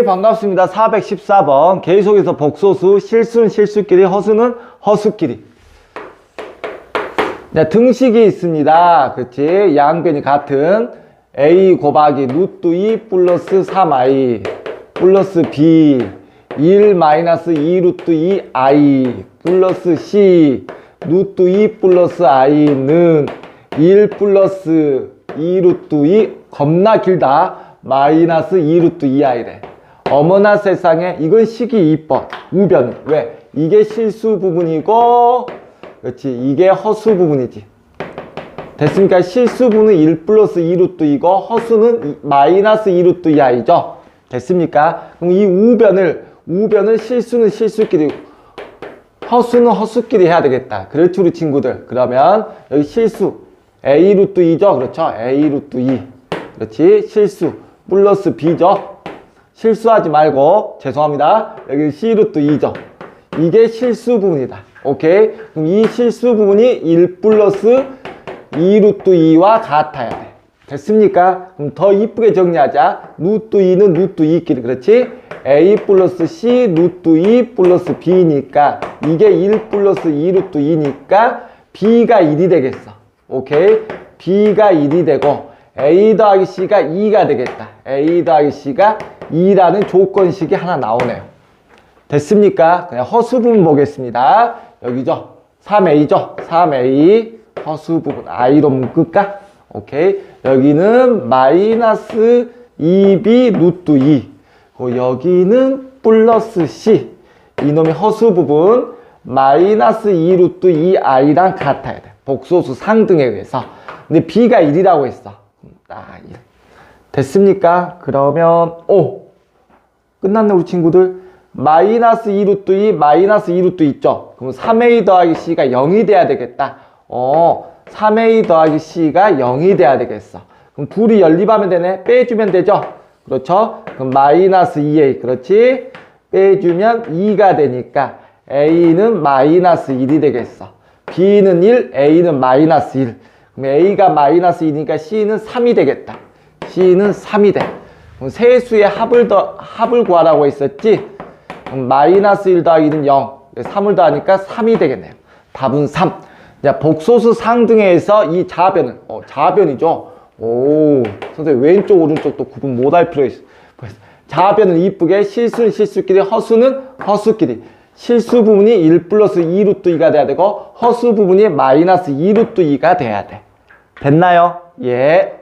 예, 반갑습니다. 414번. 계속해서 복소수, 실수는 실수끼리, 허수는 허수끼리. 자, 등식이 있습니다. 그치? 양변이 같은 A 곱하기 루트 2 플러스 3i 플러스 B 1 마이너스 2 루트 2i 플러스 C 루트 2 플러스 i는 1 플러스 2 루트 2 겁나 길다 마이너스 2 루트 2i래 어머나 세상에 이건 2번 우변 왜? 이게 실수 부분이고 그렇지 이게 허수 부분이지 됐습니까? 실수분은 1 플러스 2루트 이고 허수는 이- 마이너스 2루트 이하이죠. 됐습니까? 그럼 이 우변을 우변을 실수는 실수끼리 허수는 허수끼리 해야 되겠다. 그렇지 우리 친구들. 그러면 여기 실수 a 루트 2죠. 그렇죠? a 루트 2. 그렇지? 실수 플러스 b죠. 실수하지 말고 죄송합니다. 여기 c 루트 2죠. 이게 실수 부분이다. 오케이? 그럼 이 실수 부분이 1 플러스 2 루트 2와 같아야 돼. 됐습니까? 그럼 더 이쁘게 정리하자. 루트 2는 루트 2끼리. 그렇지? a 플러스 c 루트 2 플러스 b니까 이게 1 플러스 2 루트 2니까 b가 1이 되겠어. 오케이? b가 1이 되고 a 더하기 c가 2가 되겠다. a 더하기 c가 2라는 조건식이 하나 나오네요. 됐습니까? 그냥 허수 부분 보겠습니다. 여기죠. 3a죠. 3a 허수 부분 i로 묶을까? 오케이. 여기는 마이너스 2b 루트 2. 그 여기는 플러스 c. 이놈의 허수 부분 마이너스 2 루트 2i랑 같아야 돼. 복소수 상등에 의해서. 근데 b가 1이라고 했어. 아, 1. 됐습니까? 그러면 오! 끝났네 우리 친구들. 마이너스 2 루트 2 마이너스 2 루트 있죠? 그럼 3a 더하기 c가 0이 돼야 되겠다. 어 3a 더하기 c가 0이 돼야 되겠어. 그럼 둘이 연립하면 되네. 빼주면 되죠? 그렇죠? 그럼 마이너스 2a 그렇지? 빼주면 2가 되니까 a는 마이너스 1이 되겠어. B는 1 a는 마이너스 1 그럼 a가 마이너스 2니까 c는 3이 되겠다 c는 3이 돼 그럼 세수의 합을 더 합을 구하라고 했었지. 그럼 마이너스 1 더하기 는 0. 3을 더하니까 3이 되겠네요. 답은 3. 자, 복소수 상등에서 이 자변은 어, 자변이죠. 오, 선생님 왼쪽 오른쪽도 구분 못할 필요 있어. 자변은 이쁘게 실수는 실수끼리 허수는 허수끼리. 실수 부분이 1 플러스 2 루트 2가 돼야 되고 허수 부분이 마이너스 2 루트 2가 돼야 돼. 됐나요? 예.